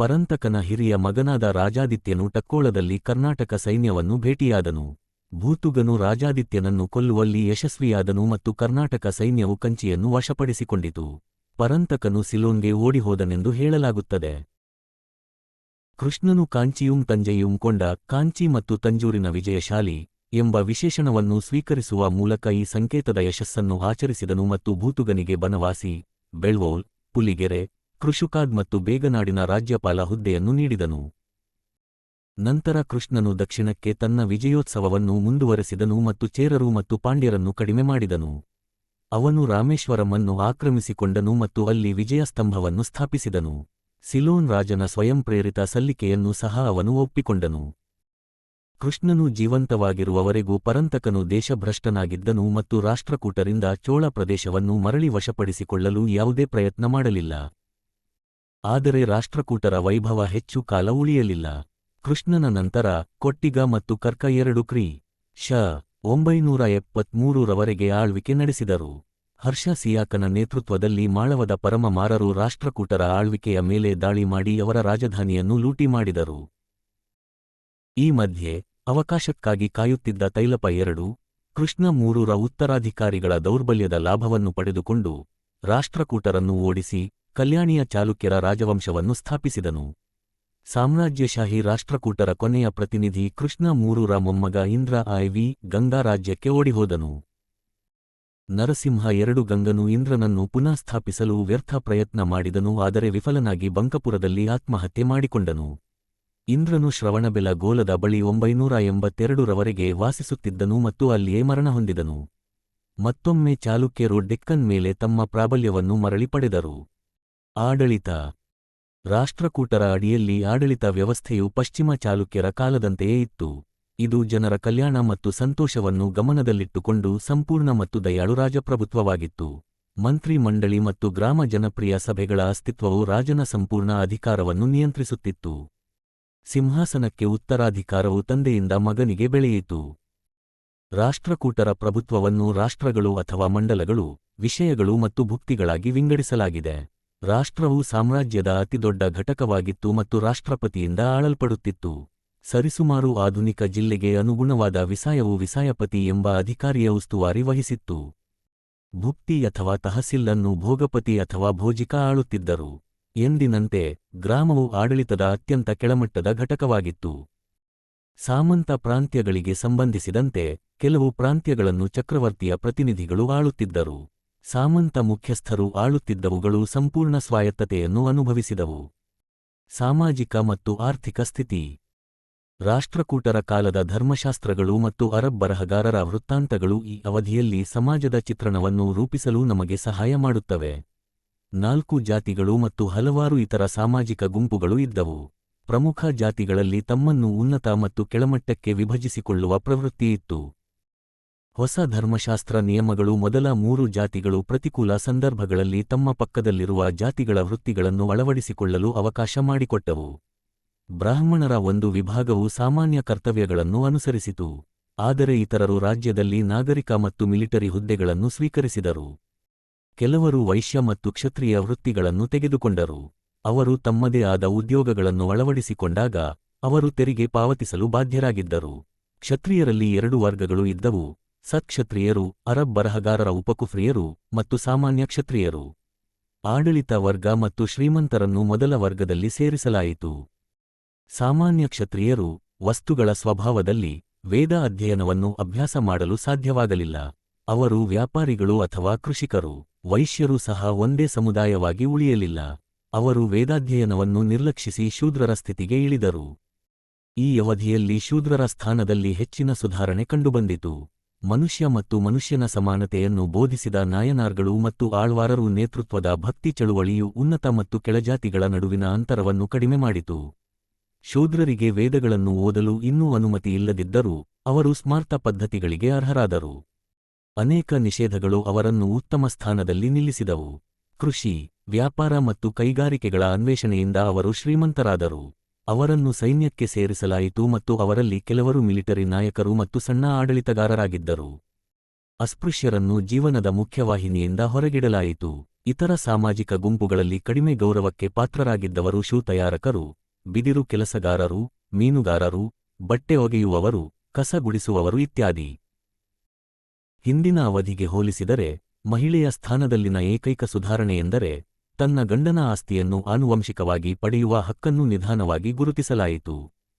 ಪರಂತಕನ ಹಿರಿಯ ಮಗನಾದ ರಾಜಾದಿತ್ಯನು ಟಕ್ಕೋಳದಲ್ಲಿ ಕರ್ನಾಟಕ ಸೈನ್ಯವನ್ನು ಭೇಟಿಯಾದನು. ಭೂತುಗನು ರಾಜಾದಿತ್ಯನನ್ನು ಕೊಲ್ಲುವಲ್ಲಿ ಯಶಸ್ವಿಯಾದನು ಮತ್ತು ಕರ್ನಾಟಕ ಸೈನ್ಯವು ಕಂಚಿಯನ್ನು ವಶಪಡಿಸಿಕೊಂಡಿತು. ಪರಂತಕನು ಸಿಲೋನ್ಗೆ ಓಡಿಹೋದನೆಂದು ಹೇಳಲಾಗುತ್ತದೆ. ಕೃಷ್ಣನು ಕಾಂಚಿಯುಂ ತಂಜೆಯುಂ ಕೊಂಡ ಕಾಂಚಿ ಮತ್ತು ತಂಜೂರಿನ ವಿಜಯಶಾಲಿ ಎಂಬ ವಿಶೇಷಣವನ್ನು ಸ್ವೀಕರಿಸುವ ಮೂಲಕ ಈ ಸಂಕೇತದ ಯಶಸ್ಸನ್ನು ಆಚರಿಸಿದನು ಮತ್ತು ಭೂತುಗನಿಗೆ ಬನವಾಸಿ, ಬೆಳ್ವೋಲ್, ಪುಲಿಗೆರೆ ಕೃಷುಕಾದ್ ಮತ್ತು ಬೇಗನಾಡಿನ ರಾಜ್ಯಪಾಲ ಹುದ್ದೆಯನ್ನು ನೀಡಿದನು. ನಂತರ ಕೃಷ್ಣನು ದಕ್ಷಿಣಕ್ಕೆ ತನ್ನ ವಿಜಯೋತ್ಸವವನ್ನು ಮುಂದುವರೆಸಿದನು ಮತ್ತು ಚೇರರು ಮತ್ತು ಪಾಂಡ್ಯರನ್ನು ಕಡಿಮೆ ಮಾಡಿದನು. ಅವನು ರಾಮೇಶ್ವರಮನ್ನು ಆಕ್ರಮಿಸಿಕೊಂಡನು ಮತ್ತು ಅಲ್ಲಿ ವಿಜಯಸ್ತಂಭವನ್ನು ಸ್ಥಾಪಿಸಿದನು. ಸಿಲೋನ್ ರಾಜನ ಸ್ವಯಂಪ್ರೇರಿತ ಸಲ್ಲಿಕೆಯನ್ನು ಸಹ ಅವನು ಒಪ್ಪಿಕೊಂಡನು. ಕೃಷ್ಣನು ಜೀವಂತವಾಗಿರುವವರೆಗೂ ಪರಂತಕನು ದೇಶಭ್ರಷ್ಟನಾಗಿದ್ದನು ಮತ್ತು ರಾಷ್ಟ್ರಕೂಟರಿಂದ ಚೋಳ ಪ್ರದೇಶವನ್ನು ಮರಳಿ ವಶಪಡಿಸಿಕೊಳ್ಳಲು ಯಾವುದೇ ಪ್ರಯತ್ನ ಮಾಡಲಿಲ್ಲ. ಆದರೆ ರಾಷ್ಟ್ರಕೂಟರ ವೈಭವ ಹೆಚ್ಚು ಕಾಲ ಉಳಿಯಲಿಲ್ಲ. ಕೃಷ್ಣನ ನಂತರ ಕೊಟ್ಟಿಗ ಮತ್ತು ಕರ್ಕ ಎರಡು ಕ್ರಿ. ಶ. ಒಂಬೈನೂರ ಎಪ್ಪತ್ಮೂರರವರೆಗೆ ಆಳ್ವಿಕೆ ನಡೆಸಿದರು. ಹರ್ಷ ಸಿಯಾಕನ ನೇತೃತ್ವದಲ್ಲಿ ಮಾಳವದ ಪರಮ ಮಾರರು ರಾಷ್ಟ್ರಕೂಟರ ಆಳ್ವಿಕೆಯ ಮೇಲೆ ದಾಳಿ ಮಾಡಿ ಅವರ ರಾಜಧಾನಿಯನ್ನು ಲೂಟಿ ಮಾಡಿದರು. ಈ ಮಧ್ಯೆ ಅವಕಾಶಕ್ಕಾಗಿ ಕಾಯುತ್ತಿದ್ದ ತೈಲಪ ಎರಡು, ಕೃಷ್ಣ ಮೂರೂರ ಉತ್ತರಾಧಿಕಾರಿಗಳ ದೌರ್ಬಲ್ಯದ ಲಾಭವನ್ನು ಪಡೆದುಕೊಂಡು ರಾಷ್ಟ್ರಕೂಟರನ್ನು ಓಡಿಸಿ ಕಲ್ಯಾಣಿಯ ಚಾಲುಕ್ಯರ ರಾಜವಂಶವನ್ನು ಸ್ಥಾಪಿಸಿದನು. ಸಾಮ್ರಾಜ್ಯಶಾಹಿ ರಾಷ್ಟ್ರಕೂಟರ ಕೊನೆಯ ಪ್ರತಿನಿಧಿ ಕೃಷ್ಣ ಮೂರೂರ ಮೊಮ್ಮಗ ಇಂದ್ರ ಐವಿ ಗಂಗಾ ರಾಜ್ಯಕ್ಕೆ ಓಡಿಹೋದನು. ನರಸಿಂಹ ಎರಡು ಗಂಗನು ಇಂದ್ರನನ್ನು ಪುನಃ ಸ್ಥಾಪಿಸಲು ವ್ಯರ್ಥ ಪ್ರಯತ್ನ ಮಾಡಿದನು ಆದರೆ ವಿಫಲನಾಗಿ ಬಂಕಪುರದಲ್ಲಿ ಆತ್ಮಹತ್ಯೆ ಮಾಡಿಕೊಂಡನು. ಇಂದ್ರನು ಶ್ರವಣಬೆಲ ಗೋಲದ ಬಳಿ ಒಂಬೈನೂರ ಎಂಬತ್ತೆರಡರವರೆಗೆ ವಾಸಿಸುತ್ತಿದ್ದನು ಮತ್ತು ಅಲ್ಲಿಯೇ ಮರಣ ಹೊಂದಿದನು. ಮತ್ತೊಮ್ಮೆ ಚಾಲುಕ್ಯರು ಡೆಕ್ಕನ್ ಮೇಲೆ ತಮ್ಮ ಪ್ರಾಬಲ್ಯವನ್ನು ಮರಳಿ ಪಡೆದರು. ಆಡಳಿತ. ರಾಷ್ಟ್ರಕೂಟರ ಅಡಿಯಲ್ಲಿ ಆಡಳಿತ ವ್ಯವಸ್ಥೆಯು ಪಶ್ಚಿಮ ಚಾಲುಕ್ಯರ ಕಾಲದಂತೆಯೇ ಇತ್ತು. ಇದು ಜನರ ಕಲ್ಯಾಣ ಮತ್ತು ಸಂತೋಷವನ್ನು ಗಮನದಲ್ಲಿಟ್ಟುಕೊಂಡು ಸಂಪೂರ್ಣ ಮತ್ತು ದಯಾಳು ರಾಜಪ್ರಭುತ್ವವಾಗಿತ್ತು. ಮಂತ್ರಿ ಮಂಡಳಿ ಮತ್ತು ಗ್ರಾಮ ಜನಪ್ರಿಯ ಸಭೆಗಳ ಅಸ್ತಿತ್ವವು ರಾಜನ ಸಂಪೂರ್ಣ ಅಧಿಕಾರವನ್ನು ನಿಯಂತ್ರಿಸುತ್ತಿತ್ತು. ಸಿಂಹಾಸನಕ್ಕೆ ಉತ್ತರಾಧಿಕಾರವು ತಂದೆಯಿಂದ ಮಗನಿಗೆ ಬೆಳೆಯಿತು. ರಾಷ್ಟ್ರಕೂಟರ ಪ್ರಭುತ್ವವನ್ನು ರಾಷ್ಟ್ರಗಳು ಅಥವಾ ಮಂಡಲಗಳು, ವಿಷಯಗಳು ಮತ್ತು ಭುಕ್ತಿಗಳಾಗಿ ವಿಂಗಡಿಸಲಾಗಿದೆ. ರಾಷ್ಟ್ರವು ಸಾಮ್ರಾಜ್ಯದ ಅತಿದೊಡ್ಡ ಘಟಕವಾಗಿತ್ತು ಮತ್ತು ರಾಷ್ಟ್ರಪತಿಯಿಂದ ಆಳಲ್ಪಡುತ್ತಿತ್ತು. ಸರಿಸುಮಾರು ಆಧುನಿಕ ಜಿಲ್ಲೆಗೆ ಅನುಗುಣವಾದ ವಿಸಾಯವು ವಿಸಾಯಪತಿ ಎಂಬ ಅಧಿಕಾರಿಯ ಉಸ್ತುವಾರಿ ವಹಿಸಿತ್ತು. ಭುಕ್ತಿ ಅಥವಾ ತಹಸಿಲ್ಲನ್ನು ಭೋಗಪತಿ ಅಥವಾ ಭೋಜಿಕ ಆಳುತ್ತಿದ್ದರು. ಎಂದಿನಂತೆ ಗ್ರಾಮವು ಆಡಳಿತದ ಅತ್ಯಂತ ಕೆಳಮಟ್ಟದ ಘಟಕವಾಗಿತ್ತು. ಸಾಮಂತ ಪ್ರಾಂತ್ಯಗಳಿಗೆ ಸಂಬಂಧಿಸಿದಂತೆ ಕೆಲವು ಪ್ರಾಂತ್ಯಗಳನ್ನು ಚಕ್ರವರ್ತಿಯ ಪ್ರತಿನಿಧಿಗಳು ಆಳುತ್ತಿದ್ದರು. ಸಾಮಂತ ಮುಖ್ಯಸ್ಥರು ಆಳುತ್ತಿದ್ದವುಗಳು ಸಂಪೂರ್ಣ ಸ್ವಾಯತ್ತತೆಯನ್ನು ಅನುಭವಿಸಿದವು. ಸಾಮಾಜಿಕ ಮತ್ತು ಆರ್ಥಿಕ ಸ್ಥಿತಿ. ರಾಷ್ಟ್ರಕೂಟರ ಕಾಲದ ಧರ್ಮಶಾಸ್ತ್ರಗಳು ಮತ್ತು ಅರಬ್ ಬರಹಗಾರರ ವೃತ್ತಾಂತಗಳು ಈ ಅವಧಿಯಲ್ಲಿ ಸಮಾಜದ ಚಿತ್ರಣವನ್ನು ರೂಪಿಸಲು ನಮಗೆ ಸಹಾಯ ಮಾಡುತ್ತವೆ. ನಾಲ್ಕು ಜಾತಿಗಳು ಮತ್ತು ಹಲವಾರು ಇತರ ಸಾಮಾಜಿಕ ಗುಂಪುಗಳು ಇದ್ದವು. ಪ್ರಮುಖ ಜಾತಿಗಳಲ್ಲಿ ತಮ್ಮನ್ನು ಉನ್ನತ ಮತ್ತು ಕೆಳಮಟ್ಟಕ್ಕೆ ವಿಭಜಿಸಿಕೊಳ್ಳುವ ಪ್ರವೃತ್ತಿಯಿತ್ತು. ಹೊಸ ಧರ್ಮಶಾಸ್ತ್ರ ನಿಯಮಗಳು ಮೊದಲ ಮೂರು ಜಾತಿಗಳು ಪ್ರತಿಕೂಲ ಸಂದರ್ಭಗಳಲ್ಲಿ ತಮ್ಮ ಪಕ್ಕದಲ್ಲಿರುವ ಜಾತಿಗಳ ವೃತ್ತಿಗಳನ್ನು ಅಳವಡಿಸಿಕೊಳ್ಳಲು ಅವಕಾಶ ಮಾಡಿಕೊಟ್ಟವು. ಬ್ರಾಹ್ಮಣರ ಒಂದು ವಿಭಾಗವು ಸಾಮಾನ್ಯ ಕರ್ತವ್ಯಗಳನ್ನು ಅನುಸರಿಸಿತು, ಆದರೆ ಇತರರು ರಾಜ್ಯದಲ್ಲಿ ನಾಗರಿಕ ಮತ್ತು ಮಿಲಿಟರಿ ಹುದ್ದೆಗಳನ್ನು ಸ್ವೀಕರಿಸಿದರು. ಕೆಲವರು ವೈಶ್ಯ ಮತ್ತು ಕ್ಷತ್ರಿಯ ವೃತ್ತಿಗಳನ್ನು ತೆಗೆದುಕೊಂಡರು, ಅವರು ತಮ್ಮದೇ ಆದ ಉದ್ಯೋಗಗಳನ್ನು ಅಳವಡಿಸಿಕೊಂಡಾಗ, ಅವರು ತೆರಿಗೆ ಪಾವತಿಸಲು ಬಾಧ್ಯರಾಗಿದ್ದರು. ಕ್ಷತ್ರಿಯರಲ್ಲಿ ಎರಡು ವರ್ಗಗಳು ಇದ್ದವು ಸತ್ಕ್ಷತ್ರಿಯರು ಅರಬ್ ಬರಹಗಾರರ ಉಪಕುಫ್ರಿಯರು ಮತ್ತು ಸಾಮಾನ್ಯ ಕ್ಷತ್ರಿಯರು. ಆಡಳಿತ ವರ್ಗ ಮತ್ತು ಶ್ರೀಮಂತರನ್ನು ಮೊದಲ ವರ್ಗದಲ್ಲಿ ಸೇರಿಸಲಾಯಿತು. ಸಾಮಾನ್ಯ ಕ್ಷತ್ರಿಯರು ವಸ್ತುಗಳ ಸ್ವಭಾವದಲ್ಲಿ ವೇದ ಅಧ್ಯಯನವನ್ನು ಅಭ್ಯಾಸ ಮಾಡಲು ಸಾಧ್ಯವಾಗಲಿಲ್ಲ. ಅವರು ವ್ಯಾಪಾರಿಗಳು ಅಥವಾ ಕೃಷಿಕರು, ವೈಶ್ಯರು ಸಹ ಒಂದೇ ಸಮುದಾಯವಾಗಿ ಉಳಿಯಲಿಲ್ಲ. ಅವರು ವೇದಾಧ್ಯಯನವನ್ನು ನಿರ್ಲಕ್ಷಿಸಿ ಶೂದ್ರರ ಸ್ಥಿತಿಗೆ ಇಳಿದರು. ಈ ಅವಧಿಯಲ್ಲಿ ಶೂದ್ರರ ಸ್ಥಾನದಲ್ಲಿ ಹೆಚ್ಚಿನ ಸುಧಾರಣೆ ಕಂಡುಬಂದಿತು. ಮನುಷ್ಯ ಮತ್ತು ಮನುಷ್ಯನ ಸಮಾನತೆಯನ್ನು ಬೋಧಿಸಿದ ನಾಯನಾರ್ಗಳು ಮತ್ತು ಆಳ್ವಾರರು ನೇತೃತ್ವದ ಭಕ್ತಿ ಚಳುವಳಿಯು ಉನ್ನತ ಮತ್ತು ಕೆಳಜಾತಿಗಳ ನಡುವಿನ ಅಂತರವನ್ನು ಕಡಿಮೆ ಮಾಡಿತು. ಶೂದ್ರರಿಗೆ ವೇದಗಳನ್ನು ಓದಲು ಇನ್ನೂ ಅನುಮತಿ ಇಲ್ಲದಿದ್ದರೂ, ಅವರು ಸ್ಮಾರ್ಥ ಪದ್ಧತಿಗಳಿಗೆ ಅರ್ಹರಾದರು. ಅನೇಕ ನಿಷೇಧಗಳು ಅವರನ್ನು ಉತ್ತಮ ಸ್ಥಾನದಲ್ಲಿ ನಿಲ್ಲಿಸಿದವು. ಕೃಷಿ, ವ್ಯಾಪಾರ ಮತ್ತು ಕೈಗಾರಿಕೆಗಳ ಅನ್ವೇಷಣೆಯಿಂದ ಅವರು ಶ್ರೀಮಂತರಾದರು. ಅವರನ್ನು ಸೈನ್ಯಕ್ಕೆ ಸೇರಿಸಲಾಯಿತು ಮತ್ತು ಅವರಲ್ಲಿ ಕೆಲವರು ಮಿಲಿಟರಿ ನಾಯಕರು ಮತ್ತು ಸಣ್ಣ ಆಡಳಿತಗಾರರಾಗಿದ್ದರು. ಅಸ್ಪೃಶ್ಯರನ್ನು ಜೀವನದ ಮುಖ್ಯವಾಹಿನಿಯಿಂದ ಹೊರಗಿಡಲಾಯಿತು. ಇತರ ಸಾಮಾಜಿಕ ಗುಂಪುಗಳಲ್ಲಿ ಕಡಿಮೆ ಗೌರವಕ್ಕೆ ಪಾತ್ರರಾಗಿದ್ದವರು ಶೂ ತಯಾರಕರು, ಬಿದಿರು ಕೆಲಸಗಾರರು, ಮೀನುಗಾರರು, ಬಟ್ಟೆ ಒಗೆಯುವವರು, ಕಸ ಗುಡಿಸುವವರು ಇತ್ಯಾದಿ. ಹಿಂದಿನ ಅವಧಿಗೆ ಹೋಲಿಸಿದರೆ ಮಹಿಳೆಯ ಸ್ಥಾನದಲ್ಲಿನ ಏಕೈಕ ಸುಧಾರಣೆಯೆಂದರೆ ತನ್ನ ಗಂಡನ ಆಸ್ತಿಯನ್ನು ಆನುವಂಶಿಕವಾಗಿ ಪಡೆಯುವ ಹಕ್ಕನ್ನು ನಿಧಾನವಾಗಿ ಗುರುತಿಸಲಾಯಿತು.